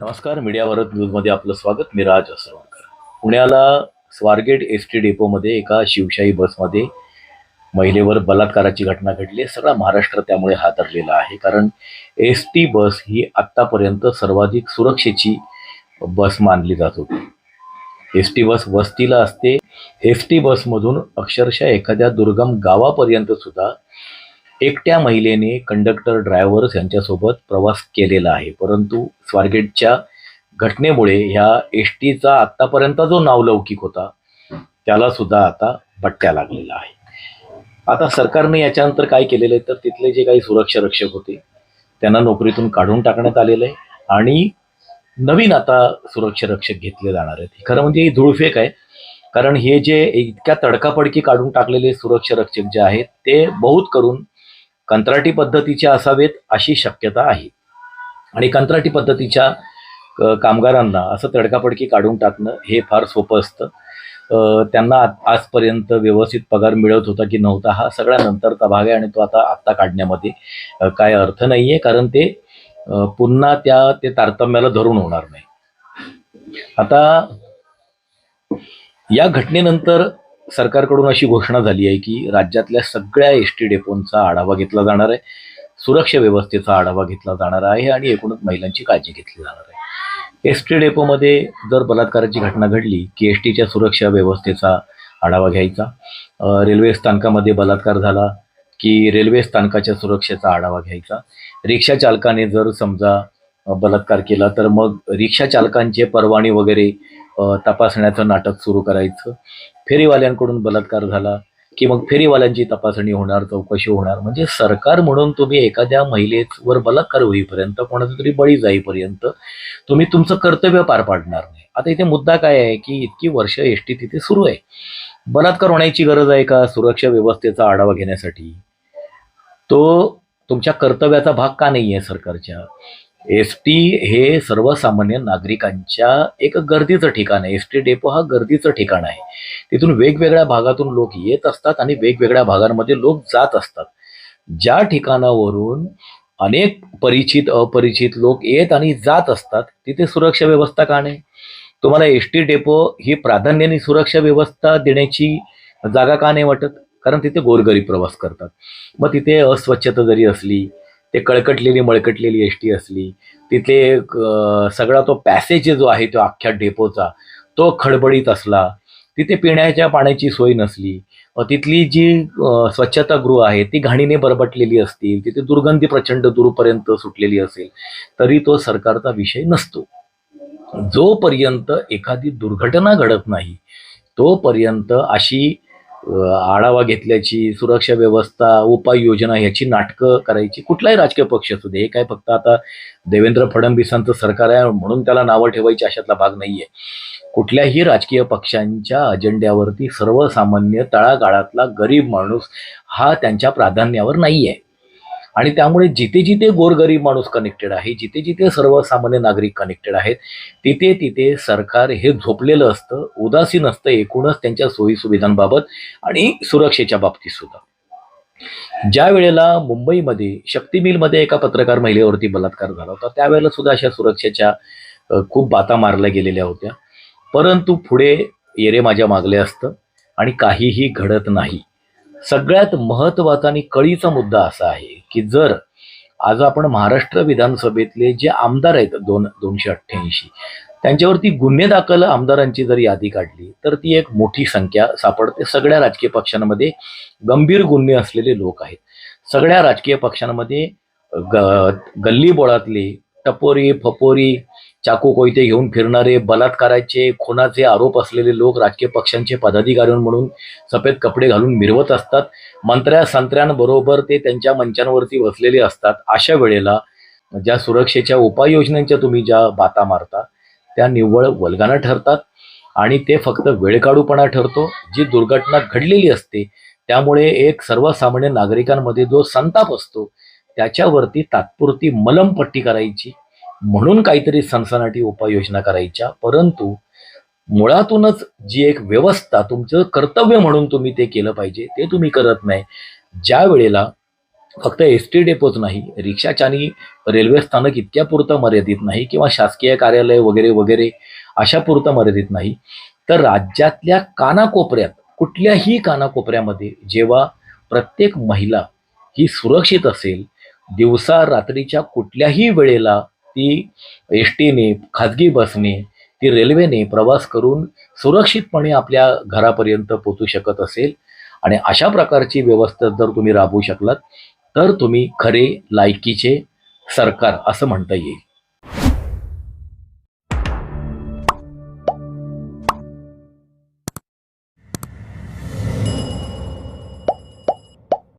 नमस्कार मीडिया भारत न्यूजमध्ये आपलं स्वागत. मी राज असरवणकर पुण्याला स्वारगेट एस टी डेपोमध्ये एका शिवशाही बसमध्ये महिलेवर बलात्काराची घटना घडली आहे. सगळा महाराष्ट्र त्यामुळे हादरलेला आहे. कारण एस टी बस ही आत्तापर्यंत सर्वाधिक सुरक्षेची बस मानली जात होती. एस टी बस वस्तीला असते. एस टी बसमधून अक्षरशः एखाद्या दुर्गम गावापर्यंत सुद्धा एकट्या महिलेने कंडक्टर ड्रायव्हर्स यांच्यासोबत प्रवास केलेला आहे. परंतु स्वारगेटच्या घटनेमुळे ह्या एस टीचा आत्तापर्यंत जो नावलौकिक होता त्याला सुद्धा आता बट्ट्या लागलेला आहे. आता सरकारने याच्यानंतर काय केलेलं आहे? तर तिथले जे काही सुरक्षा रक्षक होते त्यांना नोकरीतून काढून टाकण्यात आलेलं आहे आणि नवीन आता सुरक्षा रक्षक घेतले जाणार आहेत. खरं म्हणजे ही धूळफेक आहे कारण हे जे इतक्या तडकापडकी काढून टाकलेले सुरक्षा रक्षक जे आहेत ते बहुत करून कंत्राटी पद्धतीच्या असावेत अशी शक्यता आहे. आणि कंत्राटी पद्धतीच्या कामगारांना असं तडकाफडकी काढून टाकणं हे फार सोपं असतं. त्यांना आजपर्यंत व्यवस्थित पगार मिळत होता की नव्हता हा सगळ्या नंतरचा भाग आहे आणि तो आता आत्ता काढण्यामध्ये काय अर्थ नाही आहे कारण ते पुन्हा त्या ते तारतम्याला धरून होणार नाही. आता या घटनेनंतर सरकारकडून अशी घोषणा झाली आहे की राज्यातल्या सगळ्या एस टी डेपोंचा आढावा घेतला जाणार आहे सुरक्षा व्यवस्थेचा आढावा घेतला जाणार आहे आणि एकूणच महिलांची काळजी घेतली जाणार आहे. एस टी डेपोमध्ये जर बलात्काराची घटना घडली की एस टीच्या सुरक्षा व्यवस्थेचा आढावा घ्यायचा रेल्वे स्थानकामध्ये बलात्कार झाला की रेल्वे स्थानकाच्या सुरक्षेचा आढावा घ्यायचा रिक्षा चालकाने जर समजा बलात्कार केला तर मग रिक्षा चालकांचे परवाने वगैरे तपासण्याचं नाटक सुरू करायचं फेरीवाल्यांकडून बलात्कार झाला की मग फेरीवाल्यांची तपासणी होणार चौकशी होणार. म्हणजे सरकार म्हणून तुम्ही एखाद्या महिलेवर बलात्कार होईपर्यंत कोणाचा तरी बळी जाईपर्यंत तुम्ही तुमचं कर्तव्य पार पाडणार नाही. आता इथे मुद्दा काय आहे की इतकी वर्ष एस टी तिथे सुरू आहे. बलात्कार होण्याची गरज आहे का? सुरक्षा व्यवस्थेचा आढावा घेण्यासाठी. तो तुमच्या कर्तव्याचा भाग का नाही आहे सरकारच्या? एस टी हे सर्वसामान्य नागरिकांच्या एक गर्दीचं ठिकाण आहे. एस टी डेपो हा गर्दीचं ठिकाण आहे. तिथून वेगवेगळ्या भागातून लोक येत असतात आणि वेगवेगळ्या भागांमध्ये लोक जात असतात. ज्या ठिकाणावरून अनेक परिचित अपरिचित लोक येत आणि जात असतात तिथे सुरक्षा व्यवस्था का नाही? तुम्हाला एस टी डेपो ही प्राधान्याने सुरक्षा व्यवस्था देण्याची जागा का नाही वाटत? कारण तिथे गोरगरीब प्रवास करतात. मग तिथे अस्वच्छता जरी असली ते कळकटलेली मळकटलेली एस टी असली तिथे सगळा तो पॅसेज जो आहे तो अख्ख्या डेपोचा तो खडबडीत असला तिथे पिण्याच्या पाण्याची सोय नसली तिथली जी स्वच्छतागृह आहे ती घाणीने बरबटलेली असतील तिथे दुर्गंधी प्रचंड दूरपर्यंत सुटलेली असेल तरी तो सरकारचा विषय नसतो. जोपर्यंत एखादी दुर्घटना घडत नाही तोपर्यंत अशी आढावा घेतल्याची सुरक्षा व्यवस्था उपाययोजना ह्याची नाटकं करायची कुठलाही राजकीय पक्ष असू दे हे काय फक्त आता देवेंद्र फडणवीसांचं सरकार आहे म्हणून त्याला नावं ठेवायची अशातला भाग नाही आहे कुठल्याही राजकीय पक्षांच्या अजेंड्यावरती सर्वसामान्य तळागाळातला गरीब माणूस हा त्यांच्या प्राधान्यावर नाही आहे आणि त्यामुळे जिथे जिथे गोरगरीब माणूस कनेक्टेड आहे जिथे जिथे सर्वसामान्य नागरिक कनेक्टेड आहेत तिथे तिथे सरकार हे झोपलेलं असतं उदासीन असतं एकूणच त्यांच्या सोयीसुविधांबाबत आणि सुरक्षेच्या बाबतीत सुद्धा. ज्या वेळेला मुंबईमध्ये शक्ती मिलमध्ये एका पत्रकार महिलेवरती बलात्कार झाला होता त्यावेळेला सुद्धा अशा सुरक्षेच्या खूप बाता मारल्या गेलेल्या होत्या. परंतु पुढे येरे माझ्या मागले असतं आणि काहीही घडत नाही. सगळ्यात महत्त्वाचा आणि कळीचा मुद्दा असा आहे की जर आज आपण महाराष्ट्र विधानसभेतले जे आमदार आहेत दोन दोनशे अठ्ठ्याऐंशी त्यांच्यावरती गुन्हे दाखल आमदारांची जर यादी काढली तर ती एक मोठी संख्या सापडते. सगळ्या राजकीय पक्षांमध्ये गंभीर गुन्हे असलेले लोक आहेत. सगळ्या राजकीय पक्षांमध्ये ग गल्ली बोळातले टपोरी फपोरी चाकू कोयते घेऊन फिरणारे बलात्काराचे खुनाचे आरोप असलेले लोक राजकीय पक्षांचे पदाधिकारी म्हणून सफेद कपडे घालून मिरवत असतात. मंत्र्या संत्र्यांबरोबर ते त्यांच्या मंचांवरती बसलेले असतात. अशा वेळेला ज्या सुरक्षेच्या उपाययोजनांच्या तुम्ही ज्या बाता मारता त्या निव्वळ वल्गाना ठरतात आणि ते फक्त वेळकाढूपणा ठरतो. जी दुर्घटना घडलेली असते त्यामुळे एक सर्वसामान्य नागरिकांमध्ये जो संताप असतो त्याच्यावरती तात्पुरती मलमपट्टी करायची. म्हणून काहीतरी सनसनाटी उपाययोजना करायच्या. परंतु मुळातूनच जी एक व्यवस्था तुमचं कर्तव्य म्हणून तुम्ही ते केलं पाहिजे ते तुम्ही करत नाही. ज्या वेळेला फक्त एस टी डेपोच नाही रिक्षाच्या आणि रेल्वे स्थानक इतक्या पुरतं मर्यादित नाही किंवा शासकीय कार्यालय वगैरे वगैरे अशा पुरतं मर्यादित नाही तर राज्यातल्या कानाकोपऱ्यात कुठल्याही कानाकोपऱ्यामध्ये जेव्हा प्रत्येक महिला ही सुरक्षित असेल दिवसा रात्रीच्या कुठल्याही वेळेला ती एस टीने खाजगी बसने ती रेल्वेने प्रवास करून सुरक्षितपणे आपल्या घरापर्यंत पोचू शकत असेल. आणि अशा प्रकारची व्यवस्था जर तुम्ही राबवू शकलात तर तुम्ही खरे लायकीचे सरकार असं म्हणता येईल.